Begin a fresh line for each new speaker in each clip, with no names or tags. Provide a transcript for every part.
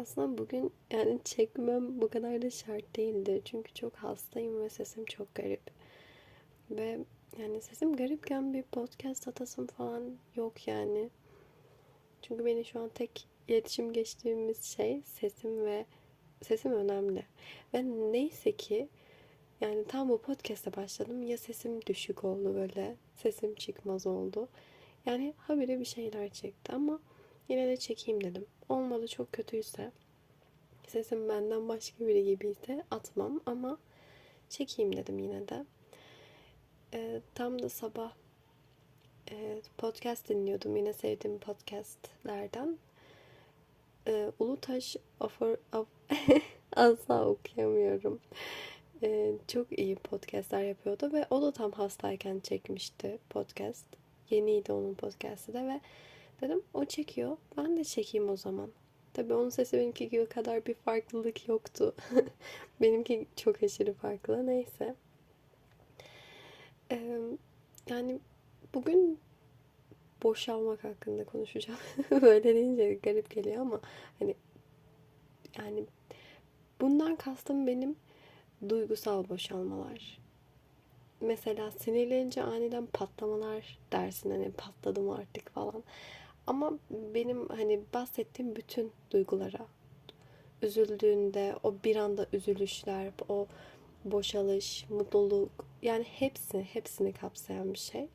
Aslında bugün yani çekmem bu kadar da şart değildi. Çünkü çok hastayım ve sesim çok garip. Ve yani sesim garipken bir podcast atasım falan yok yani. Çünkü beni şu an tek iletişim geçtiğimiz şey sesim ve sesim önemli. Ve neyse ki yani tam bu podcast'a başladım ya sesim düşük oldu böyle sesim çıkmaz oldu. Yani habire bir şeyler çekti ama yine de çekeyim dedim. Olmadı çok kötüyse sesim benden başka biri gibiyse atmam ama çekeyim dedim yine de. Ee, tam da sabah e, podcast dinliyordum yine sevdiğim podcastlerden. Ee, Ulutaş offer of asla okuyamıyorum. Ee, çok iyi podcastler yapıyordu ve o da tam hastayken çekmişti podcast. Yeniydi onun podcastı da ve dedim o çekiyor ben de çekeyim o zaman. Tabii onun sesi benimki gibi kadar bir farklılık yoktu. benimki çok aşırı farklı. Neyse. Ee, yani bugün boşalmak hakkında konuşacağım. Böyle deyince garip geliyor ama hani yani bundan kastım benim duygusal boşalmalar. Mesela sinirlenince aniden patlamalar dersin hani patladım artık falan. Ama benim hani bahsettiğim bütün duygulara üzüldüğünde o bir anda üzülüşler, o boşalış, mutluluk yani hepsi hepsini kapsayan bir şey.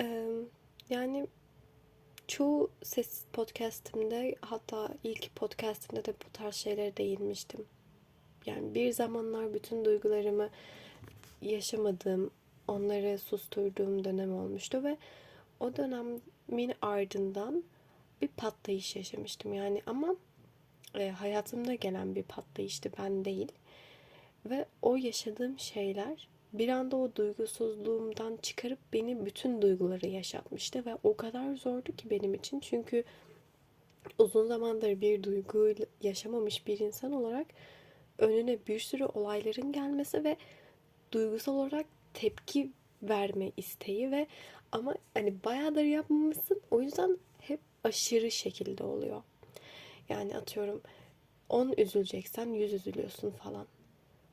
Ee, yani çoğu ses podcastimde hatta ilk podcastimde de bu tarz şeylere değinmiştim. Yani bir zamanlar bütün duygularımı yaşamadığım, onları susturduğum dönem olmuştu ve o dönemin ardından bir patlayış yaşamıştım yani ama e, hayatımda gelen bir patlayıştı ben değil. Ve o yaşadığım şeyler bir anda o duygusuzluğumdan çıkarıp beni bütün duyguları yaşatmıştı ve o kadar zordu ki benim için. Çünkü uzun zamandır bir duygu yaşamamış bir insan olarak önüne bir sürü olayların gelmesi ve duygusal olarak tepki verme isteği ve ama hani bayağıdır yapmamışsın. O yüzden hep aşırı şekilde oluyor. Yani atıyorum 10 üzüleceksen 100 üzülüyorsun falan.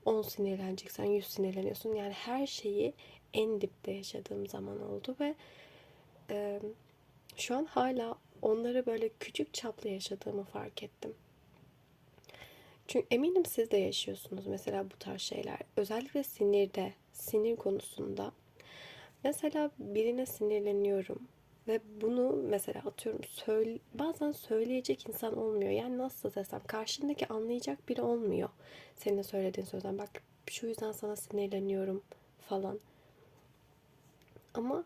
10 sinirleneceksen 100 sinirleniyorsun. Yani her şeyi en dipte yaşadığım zaman oldu ve e, şu an hala onları böyle küçük çaplı yaşadığımı fark ettim. Çünkü eminim siz de yaşıyorsunuz mesela bu tarz şeyler. Özellikle sinirde, sinir konusunda Mesela birine sinirleniyorum ve bunu mesela atıyorum söyle, bazen söyleyecek insan olmuyor. Yani nasıl desem karşındaki anlayacak biri olmuyor. Senin söylediğin sözden bak şu yüzden sana sinirleniyorum falan. Ama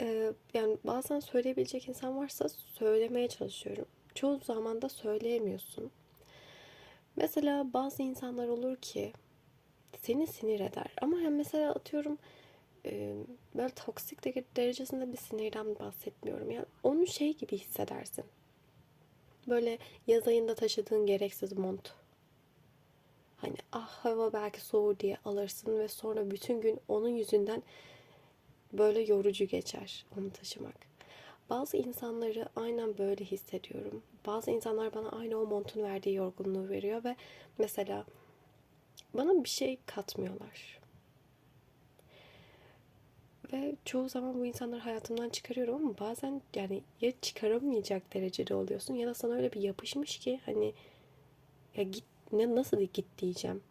e, yani bazen söyleyebilecek insan varsa söylemeye çalışıyorum. Çoğu zaman da söyleyemiyorsun. Mesela bazı insanlar olur ki seni sinir eder. Ama yani mesela atıyorum böyle toksik derecesinde bir sinirden bahsetmiyorum. Yani onu şey gibi hissedersin. Böyle yaz ayında taşıdığın gereksiz mont. Hani ah hava belki soğur diye alırsın ve sonra bütün gün onun yüzünden böyle yorucu geçer onu taşımak. Bazı insanları aynen böyle hissediyorum. Bazı insanlar bana aynı o montun verdiği yorgunluğu veriyor ve mesela bana bir şey katmıyorlar. Ve çoğu zaman bu insanları hayatımdan çıkarıyorum ama bazen yani ya çıkaramayacak derecede oluyorsun ya da sana öyle bir yapışmış ki hani ya git ne nasıl git diyeceğim.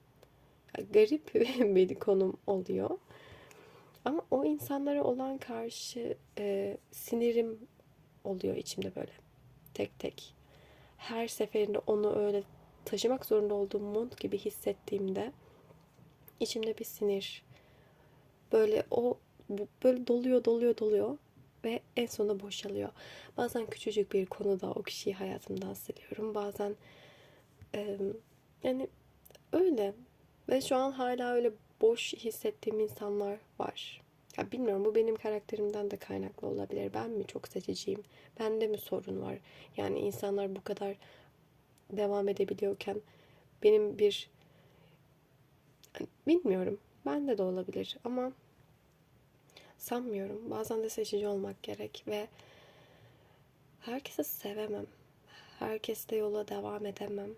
Ya garip bir konum oluyor. Ama o insanlara olan karşı e, sinirim oluyor içimde böyle. Tek tek. Her seferinde onu öyle taşımak zorunda olduğum mont gibi hissettiğimde içimde bir sinir. Böyle o böyle doluyor doluyor doluyor ve en sonunda boşalıyor. Bazen küçücük bir konuda o kişiyi hayatımdan siliyorum. Bazen e, yani öyle ve şu an hala öyle boş hissettiğim insanlar var. Ya bilmiyorum bu benim karakterimden de kaynaklı olabilir. Ben mi çok seçiciyim? Bende mi sorun var? Yani insanlar bu kadar devam edebiliyorken benim bir bilmiyorum. Bende de olabilir ama Sanmıyorum. Bazen de seçici olmak gerek ve herkese sevemem. herkesle yola devam edemem.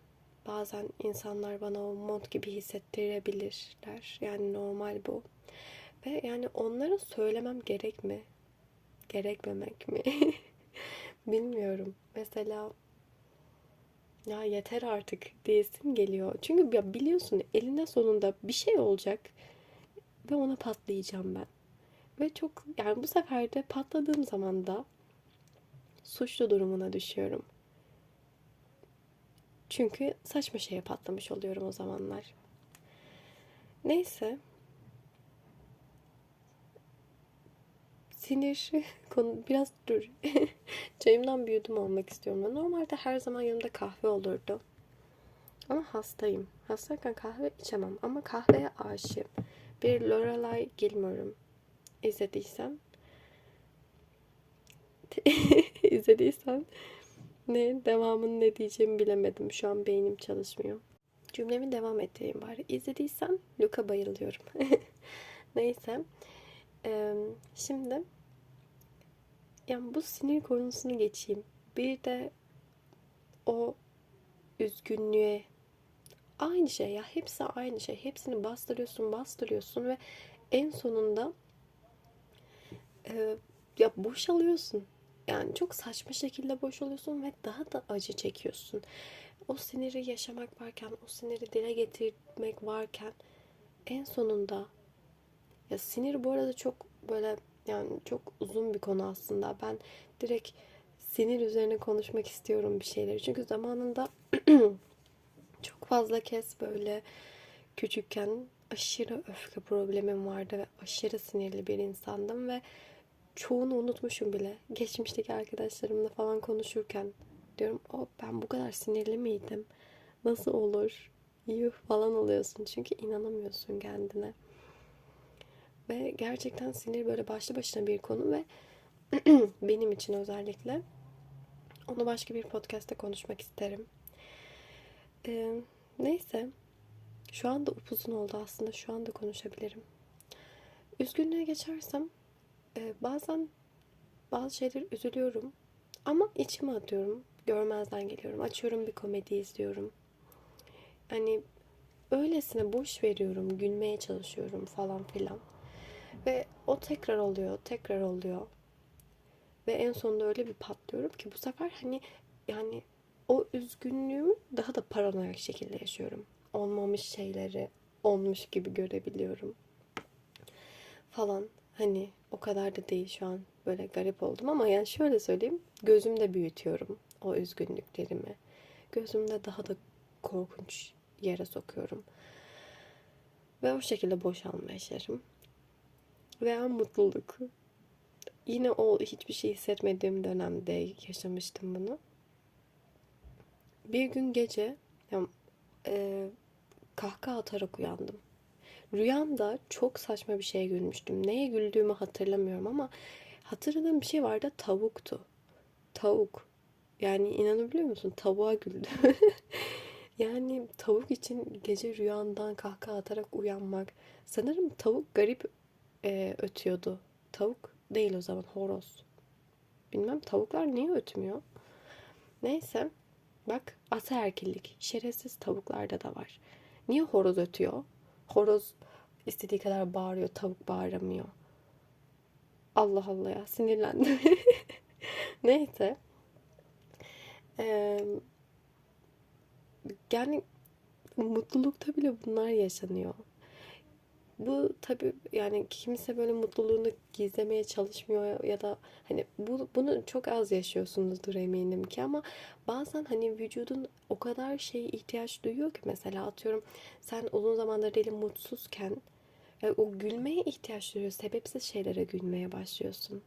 Bazen insanlar bana o mod gibi hissettirebilirler. Yani normal bu. Ve yani onlara söylemem gerek mi? Gerekmemek mi? Bilmiyorum. Mesela ya yeter artık diyesim geliyor. Çünkü ya biliyorsun elinde sonunda bir şey olacak ve ona patlayacağım ben. Ve çok yani bu sefer de patladığım zaman da suçlu durumuna düşüyorum. Çünkü saçma şeye patlamış oluyorum o zamanlar. Neyse. Sinir konu biraz dur. Çayımdan bir yudum almak istiyorum. Normalde her zaman yanımda kahve olurdu. Ama hastayım. Hastayken kahve içemem. Ama kahveye aşığım. Bir Lorelai Gilmore'um. İzlediysen izlediysen ne devamını ne diyeceğimi bilemedim. Şu an beynim çalışmıyor. Cümlemi devam ettireyim bari. İzlediysen Luka bayılıyorum. Neyse. Ee, şimdi yani bu sinir konusunu geçeyim. Bir de o üzgünlüğe aynı şey ya hepsi aynı şey. Hepsini bastırıyorsun, bastırıyorsun ve en sonunda e, ya boşalıyorsun. Yani çok saçma şekilde boşalıyorsun ve daha da acı çekiyorsun. O siniri yaşamak varken, o siniri dile getirmek varken en sonunda ya sinir bu arada çok böyle yani çok uzun bir konu aslında. Ben direkt sinir üzerine konuşmak istiyorum bir şeyleri. Çünkü zamanında çok fazla kez böyle küçükken aşırı öfke problemim vardı ve aşırı sinirli bir insandım ve çoğunu unutmuşum bile. Geçmişteki arkadaşlarımla falan konuşurken diyorum o ben bu kadar sinirli miydim? Nasıl olur? Yuh falan oluyorsun çünkü inanamıyorsun kendine. Ve gerçekten sinir böyle başlı başına bir konu ve benim için özellikle onu başka bir podcast'te konuşmak isterim. Ee, neyse. Şu anda upuzun oldu aslında. Şu anda konuşabilirim. Üzgünlüğe geçersem e, bazen bazı şeyler üzülüyorum. Ama içime atıyorum. Görmezden geliyorum. Açıyorum bir komedi izliyorum. Hani öylesine boş veriyorum. Gülmeye çalışıyorum falan filan. Ve o tekrar oluyor. Tekrar oluyor. Ve en sonunda öyle bir patlıyorum ki bu sefer hani yani o üzgünlüğümü daha da paranoyak şekilde yaşıyorum. Olmamış şeyleri olmuş gibi görebiliyorum. Falan. Hani o kadar da değil şu an böyle garip oldum ama yani şöyle söyleyeyim. Gözümde büyütüyorum o üzgünlüklerimi. Gözümde daha da korkunç yere sokuyorum. Ve o şekilde boşalma yaşarım. Veya mutluluk. Yine o hiçbir şey hissetmediğim dönemde yaşamıştım bunu. Bir gün gece yani, e, kahkaha atarak uyandım. Rüyamda çok saçma bir şeye gülmüştüm. Neye güldüğümü hatırlamıyorum ama hatırladığım bir şey vardı tavuktu. Tavuk. Yani inanabiliyor musun? Tavuğa güldüm. yani tavuk için gece rüyandan kahkaha atarak uyanmak. Sanırım tavuk garip e, ötüyordu. Tavuk değil o zaman horoz. Bilmem tavuklar niye ötmüyor? Neyse. Bak ataerkillik. Şerefsiz tavuklarda da var. Niye horoz ötüyor? Horoz istediği kadar bağırıyor. Tavuk bağıramıyor. Allah Allah ya sinirlendim. Neyse. Ee, yani mutlulukta bile bunlar yaşanıyor. Bu tabi yani kimse böyle mutluluğunu gizlemeye çalışmıyor ya da hani bu, bunu çok az yaşıyorsunuzdur eminim ki ama bazen hani vücudun o kadar şey ihtiyaç duyuyor ki mesela atıyorum sen uzun zamandır deli mutsuzken yani o gülmeye ihtiyaç duyuyor. Sebepsiz şeylere gülmeye başlıyorsun.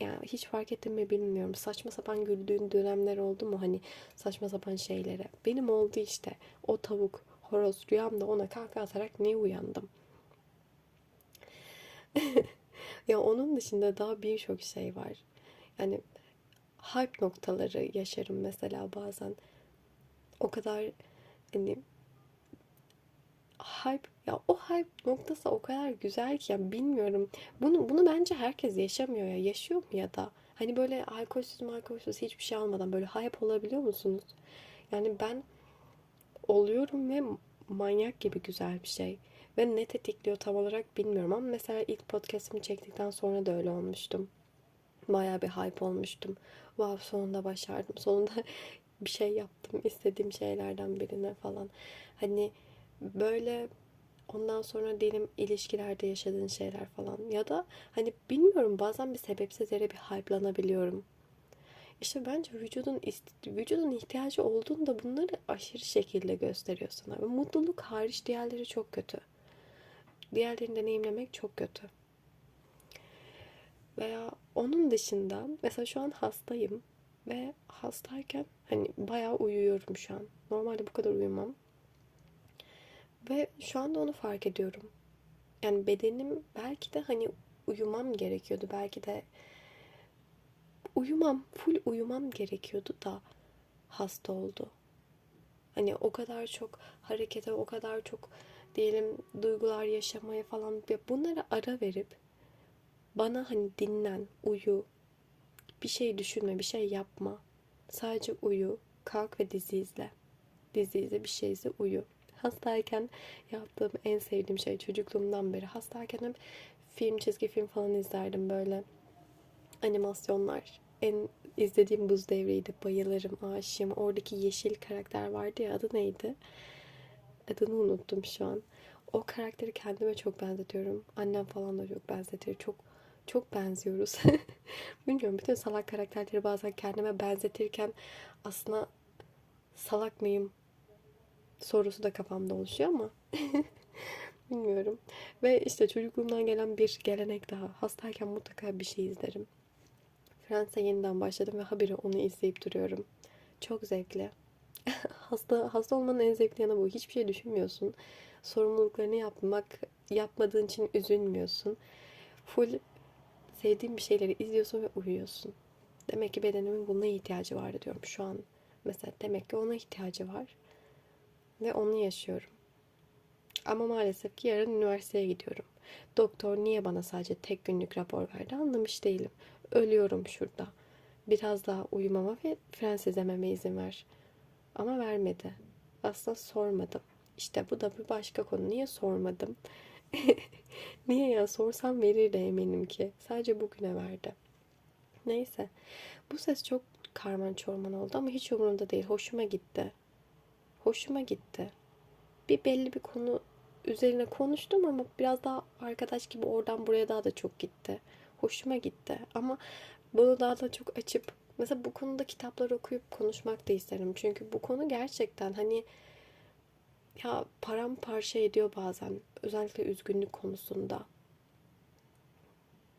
Yani hiç fark ettim mi bilmiyorum. Saçma sapan güldüğün dönemler oldu mu hani saçma sapan şeylere. Benim oldu işte. O tavuk, horoz rüyamda ona kahkaha atarak niye uyandım? ya onun dışında daha birçok şey var. Yani hype noktaları yaşarım mesela bazen. O kadar hani hype ya o hype noktası o kadar güzel ki ya bilmiyorum. Bunu bunu bence herkes yaşamıyor ya. Yaşıyor mu ya da Hani böyle alkolsüz alkolsüz hiçbir şey almadan böyle hype olabiliyor musunuz? Yani ben oluyorum ve manyak gibi güzel bir şey. Ve ne tetikliyor tam olarak bilmiyorum ama mesela ilk podcast'ımı çektikten sonra da öyle olmuştum. Bayağı bir hype olmuştum. Wow sonunda başardım. Sonunda bir şey yaptım. istediğim şeylerden birine falan. Hani böyle ondan sonra diyelim ilişkilerde yaşadığın şeyler falan ya da hani bilmiyorum bazen bir sebepsiz yere bir hype'lanabiliyorum. İşte bence vücudun vücudun ihtiyacı olduğunda bunları aşırı şekilde gösteriyor sana. Ve mutluluk hariç diğerleri çok kötü. Diğerlerini deneyimlemek çok kötü. Veya onun dışında mesela şu an hastayım ve hastayken hani bayağı uyuyorum şu an. Normalde bu kadar uyumam. Ve şu anda onu fark ediyorum. Yani bedenim belki de hani uyumam gerekiyordu. Belki de uyumam, full uyumam gerekiyordu da hasta oldu. Hani o kadar çok harekete, o kadar çok diyelim duygular yaşamaya falan bunlara ara verip bana hani dinlen, uyu, bir şey düşünme, bir şey yapma. Sadece uyu, kalk ve dizi izle. Dizi izle, bir şey izle, uyu. Hastayken yaptığım en sevdiğim şey çocukluğumdan beri. Hastayken hep film, çizgi film falan izlerdim böyle. Animasyonlar. En izlediğim Buz Devri'ydi. Bayılırım, aşığım. Oradaki yeşil karakter vardı ya adı neydi? Adını unuttum şu an. O karakteri kendime çok benzetiyorum. Annem falan da çok benzetiyor. Çok çok benziyoruz. Bilmiyorum bütün salak karakterleri bazen kendime benzetirken aslında salak mıyım sorusu da kafamda oluşuyor ama bilmiyorum. Ve işte çocukluğumdan gelen bir gelenek daha. Hastayken mutlaka bir şey izlerim. Fransa yeniden başladım ve habire onu izleyip duruyorum. Çok zevkli. hasta hasta olmanın en zevkli yanı bu. Hiçbir şey düşünmüyorsun. Sorumluluklarını yapmak, yapmadığın için üzülmüyorsun. Full sevdiğin bir şeyleri izliyorsun ve uyuyorsun. Demek ki bedenimin buna ihtiyacı var diyorum şu an. Mesela demek ki ona ihtiyacı var. Ve onu yaşıyorum. Ama maalesef ki yarın üniversiteye gidiyorum. Doktor niye bana sadece tek günlük rapor verdi anlamış değilim. Ölüyorum şurada. Biraz daha uyumama ve frensiz ememe izin ver. Ama vermedi. Aslında sormadım. İşte bu da bir başka konu. Niye sormadım? Niye ya sorsam verirdi eminim ki. Sadece bugüne verdi. Neyse. Bu ses çok karman çorman oldu ama hiç umurumda değil. Hoşuma gitti. Hoşuma gitti. Bir belli bir konu üzerine konuştum ama biraz daha arkadaş gibi oradan buraya daha da çok gitti. Hoşuma gitti. Ama bunu daha da çok açıp mesela bu konuda kitaplar okuyup konuşmak da isterim. Çünkü bu konu gerçekten hani ya paramparça ediyor bazen. Özellikle üzgünlük konusunda.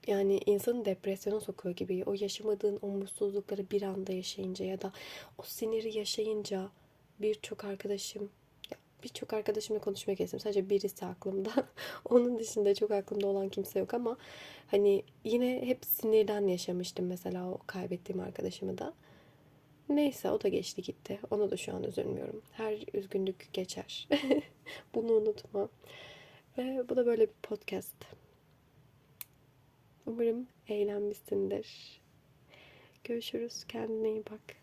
Yani insanı depresyona sokuyor gibi. O yaşamadığın o bir anda yaşayınca ya da o siniri yaşayınca birçok arkadaşım birçok arkadaşımla konuşmaya kestim. Sadece birisi aklımda. Onun dışında çok aklımda olan kimse yok ama hani yine hep sinirden yaşamıştım mesela o kaybettiğim arkadaşımı da. Neyse o da geçti gitti. Ona da şu an üzülmüyorum. Her üzgünlük geçer. Bunu unutma. Ve bu da böyle bir podcast. Umarım eğlenmişsindir. Görüşürüz. Kendine iyi bak.